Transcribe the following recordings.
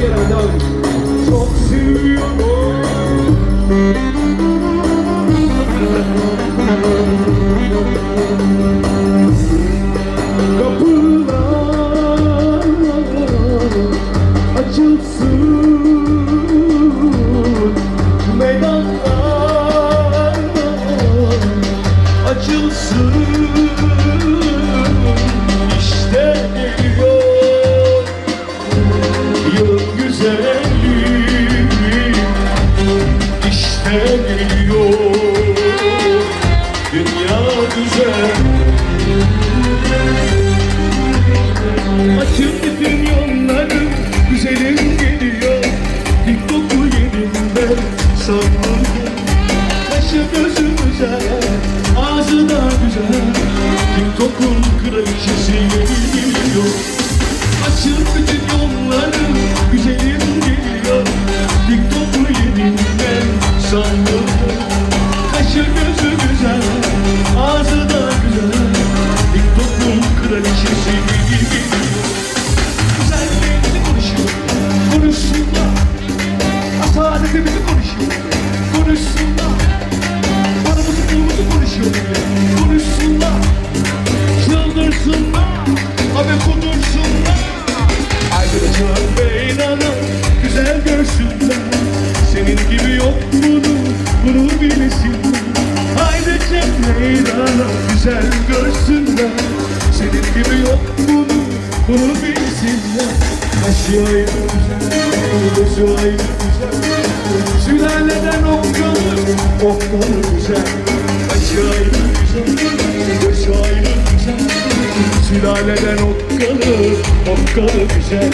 bir yerden açılsın Meydanlar açılsın. sevmiyor Dünya güzel. Açın bütün yolları güzelim geliyor. TikTok'u yerimden sanmam Başı gözü güzel, ağzı da güzel. TikTok'un sandım Kaşı gözü güzel ağzı da güzel. TikTok'un kraliçesi geliyor Güzelliğini konuşuyor konuşsunlar. Asaletimizi konuşuyor konuşsunlar güzel görsünler. Senin gibi yok bunu, bunu bilsinler. Başı ayrı güzel, başı ayrı güzel Sülaleden okkalı, okkalı güzel Başı ayrı güzel, başı ayrı güzel Sülaleden okkalı, okkalı güzel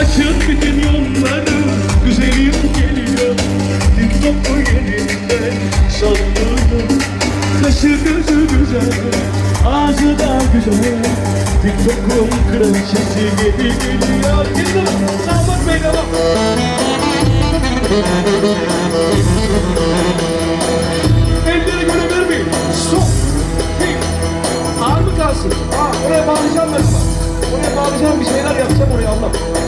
Açın bütün yolları, güzelim geliyor. TikTok'u yerinden sallıyorum Yaşı gözü güzel, ağzı da güzel. TikTok'un kraliçesi gibi geliyor. Gidin, sağlık Elleri göre vermeyin, stop. Hey. Ağır mı kalsın? Aa, oraya bağlayacağım ben. Oraya bağlayacağım bir şeyler yapacağım oraya Allah.